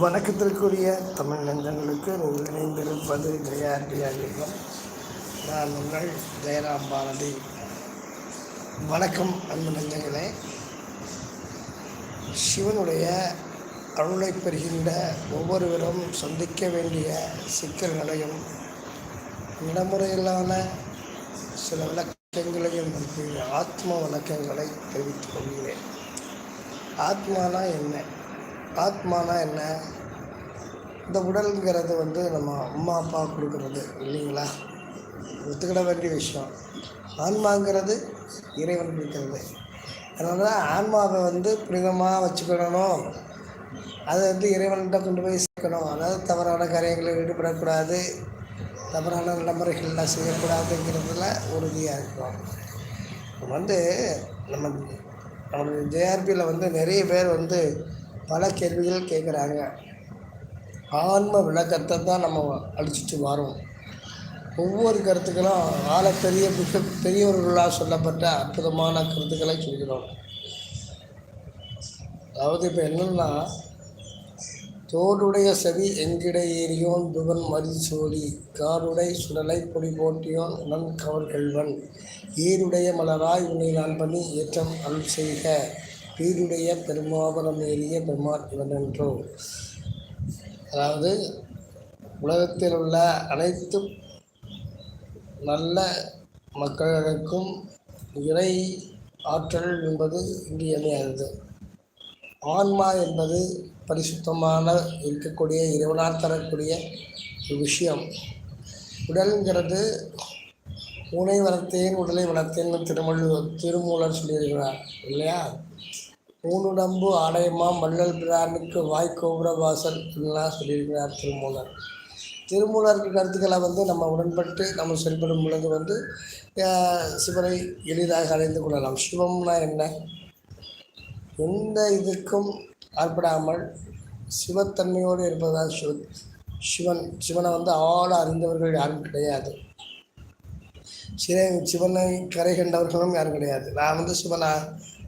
வணக்கத்திற்குரிய தமிழ் நெஞ்சங்களுக்கு நீங்கள் இணைந்திருப்பது ஜெயாண்டியாகியம் நான் உங்கள் ஜெயராம் பாரதி. வணக்கம் அன்பு நெஞ்சங்களே. சிவனுடைய அருளை பெறுகின்ற ஒவ்வொருவரும் சந்திக்க வேண்டிய சிக்கல்களையும் நடைமுறையிலான சில விளக்கங்களையும் ஆத்ம வணக்கங்களை தெரிவித்துக் கொள்கிறேன். ஆத்மானா என்ன? ஆத்மானா என்ன? இந்த உடல்ங்கிறது வந்து நம்ம அம்மா அப்பா கொடுக்குறது இல்லைங்களா? ஒத்துக்கிட வேண்டிய விஷயம். ஆன்மாங்கிறது இறைவன் கொடுக்கிறது. அதனால தான் ஆன்மாவை வந்து புனிதமாக வச்சுக்கணும் அதை வந்து இறைவன்கிட்ட கொண்டு போய் சேர்க்கணும். அதாவது தவறான காரியங்களில் ஈடுபடக்கூடாது. தவறான நடைமுறைகள்லாம் செய்யக்கூடாதுங்கிறதுல உறுதியாக இருக்கும் வந்து நம்ம நம்மளுடைய ஜேஆர்பியில் வந்து நிறைய பேர் வந்து பல கேள்விகள் கேட்குறாங்க. ஆன்ம விளக்கத்தை தான் நம்ம அடிச்சுட்டு வரோம். ஒவ்வொரு கருத்துக்களும் ஆழ பெரிய மிக பெரியவர்களால் சொல்லப்பட்ட அற்புதமான கருத்துக்களை சொல்கிறோம். அதாவது இப்போ என்னென்னா தோளுடைய செவி எங்கிடை ஏறியோன் புகன் மதிசோடி காருடை சுடலை பொடி போட்டியோன் நன் கவர் கல்வன் ஈருடைய மலராய் உன்னை நான் பண்ணி ஏற்றம் அருள் செய்க. பீருடைய பெருமாபுரம் ஏறிய பெருமாள் இவனென்றோ. அதாவது உலகத்தில் உள்ள அனைத்து நல்ல மக்களுக்கும் இறை ஆற்றல் என்பது இன்றியமையாதது. ஆன்மா என்பது பரிசுத்தமான இருக்கக்கூடிய இறைவனால் தரக்கூடிய ஒரு விஷயம். உடல்ங்கிறது உணை வளர்த்தேன் உடலை வளர்த்தேன் திருமொழி திருமூலர் சொல்லியிருக்கிறார் இல்லையா? ஊனுடம்பு ஆலயமாம் மல்லல் பிரானுக்கு வாய்க்கோபுர வாசல் எல்லாம் சொல்லியிருக்கிறார் திருமூலர். திருமூலருக்கு கருத்துக்களை வந்து நம்ம உடன்பட்டு நம்ம செயல்படும் பொழுது வந்து சிவனை எளிதாக அடைந்து கொள்ளலாம். சிவம்னா என்ன? எந்த இதுக்கும் ஆற்படாமல் சிவத்தன்மையோடு இருப்பதால் சிவ சிவன் சிவனை வந்து ஆழ அறிந்தவர்கள் யாரும் கிடையாது. சிறை சிவனை கரை கண்டவர்களும் யாரும் கிடையாது. நான் வந்து சிவனை?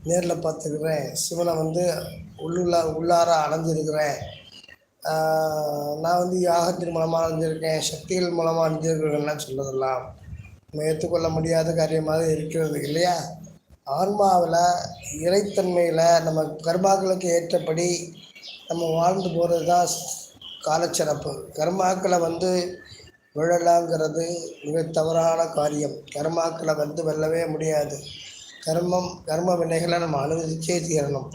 நேரில் பார்த்துக்கிறேன். சிவனை வந்து உள்ளுள்ள உள்ளார அடைஞ்சிருக்கிறேன். நான் வந்து யாகத்தின் மூலமாக அடைஞ்சிருக்கேன். சக்திகள் மூலமாக அடைஞ்சிருக்கிறேன்லாம் சொல்லதெல்லாம். நம்ம ஏற்றுக்கொள்ள முடியாத காரியமாக இருக்கிறது இல்லையா? ஆன்மாவில் இறைத்தன்மையில் நம்ம கர்மாக்களுக்கு ஏற்றபடி நம்ம வாழ்ந்து போகிறது தான் காலச்சிறப்பு. கர்மாக்களை வந்து விழலாங்கிறது மிக தவறான காரியம். கர்மாக்களை வந்து வெல்லவே முடியாது. கர்மம் கர்ம வினைகளை நம்ம அனுபவிச்சே தீரணும்.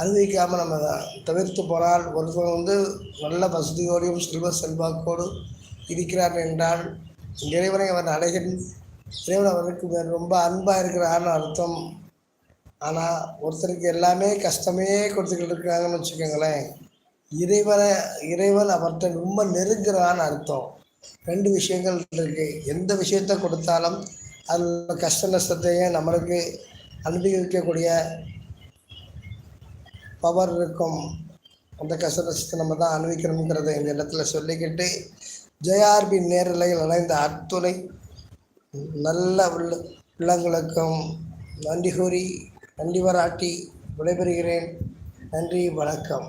அனுபவிக்காமல் நம்ம தவிர்த்து போனால் ஒருத்தர் வந்து நல்ல வசதியோடையும் செல்வ செல்வாக்கோடு இருக்கிறார் என்றால் இறைவனை அவன் அடைகின் இறைவன் அவனுக்கு ரொம்ப அன்பாக இருக்கிறான்னு அர்த்தம். ஆனால் ஒருத்தருக்கு எல்லாமே கஷ்டமே கொடுத்துக்கிட்டு இருக்காங்கன்னு வச்சுக்கோங்களேன். இறைவனை இறைவன் அவர்கிட்ட ரொம்ப நெருங்குறான்னு அர்த்தம். ரெண்டு விஷயங்கள் இருக்குது எந்த விஷயத்த கொடுத்தாலும் அதில் கஷ்ட நஷ்டத்தையும் நம்மளுக்கு அனுபவிக்கக்கூடிய பவர் இருக்கும். அந்த கஷ்ட நஷ்டத்தை நம்ம தான் அனுபவிக்கணுங்கிறத இந்த இடத்துல சொல்லிக்கிட்டு ஜேஆர்பி நேரலையில் அடைந்த அத்துணை நல்ல உள்ள உள்ளங்களுக்கும் நன்றி கூறி நன்றி வராட்டி விடைபெறுகிறேன். நன்றி வணக்கம்.